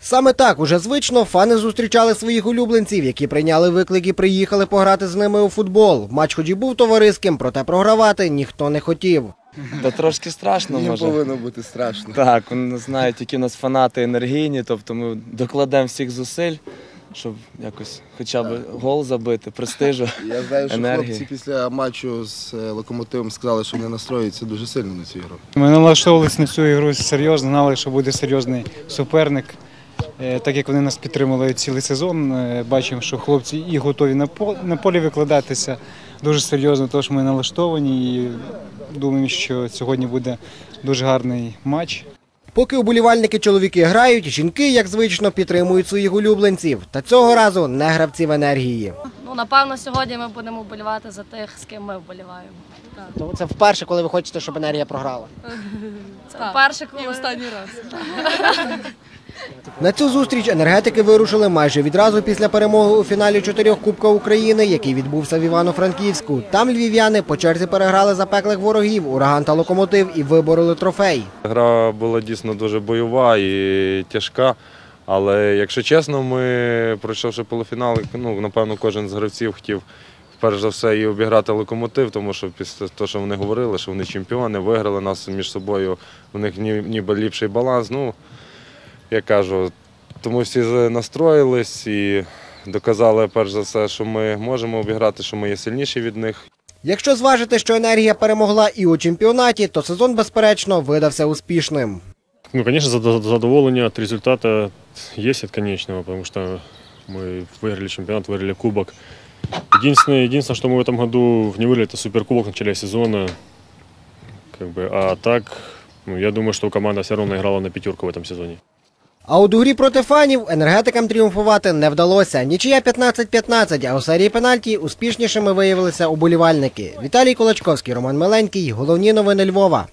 Саме так уже звично фани зустрічали своїх улюбленців, які прийняли виклик і приїхали пограти з ними у футбол. Матч хоч і був товариським, проте програвати ніхто не хотів. Та трошки страшно Їм може. повинно бути страшно. Так, вони знають, які у нас фанати енергійні, тобто ми докладемо всіх зусиль, щоб якось хоча б гол забити, престижу. Я знаю, що Енергії. хлопці після матчу з е, локомотивом сказали, що вони настроюються дуже сильно на цю ігру. Ми налаштовувалися на цю ігру серйозно, знали, що буде серйозний суперник. Е, Так як вони нас підтримали цілий сезон, е, бачимо, що хлопці і готові на по- на полі викладатися дуже серйозно, тож ми налаштовані і думаємо, що сьогодні буде дуже гарний матч. Поки уболівальники чоловіки грають, жінки, як звично, підтримують своїх улюбленців. Та цього разу не гравців енергії. Ну, напевно, сьогодні ми будемо вболівати за тих, з ким ми вболіваємо. Тому це вперше, коли ви хочете, щоб енергія програла. Це вперше, коли... І останній раз. На цю зустріч енергетики вирушили майже відразу після перемоги у фіналі чотирьох Кубка України, який відбувся в Івано-Франківську. Там львів'яни по черзі переграли запеклих ворогів ураган та локомотив і вибороли трофей. Гра була дійсно дуже бойова і тяжка. Але якщо чесно, ми, пройшовши полуфінал, ну, напевно, кожен з гравців хотів перш за все і обіграти локомотив, тому що після того, що вони говорили, що вони чемпіони, виграли нас між собою, у них ніби ліпший баланс. Ну, я кажу, тому всі настроїлись і доказали перш за все, що ми можемо обіграти, що ми є сильніші від них. Якщо зважити, що енергія перемогла і у чемпіонаті, то сезон, безперечно, видався успішним. Ну, конечно, зад- задоволение от результата есть от конечного, потому что мы выиграли чемпионат, выиграли кубок. Единственное, единственное, что мы в этом году не выиграли, это суперкубок в начале сезона. Как бы, а так, ну, я думаю, что команда все равно играла на пятерку в этом сезоне. А у дугрі проти фанів енергетикам тріумфувати не вдалося. Нічия 15-15, а у серії пенальті успішнішими виявилися уболівальники. Віталій Колачковський, Роман Миленький. Головні новини Львова.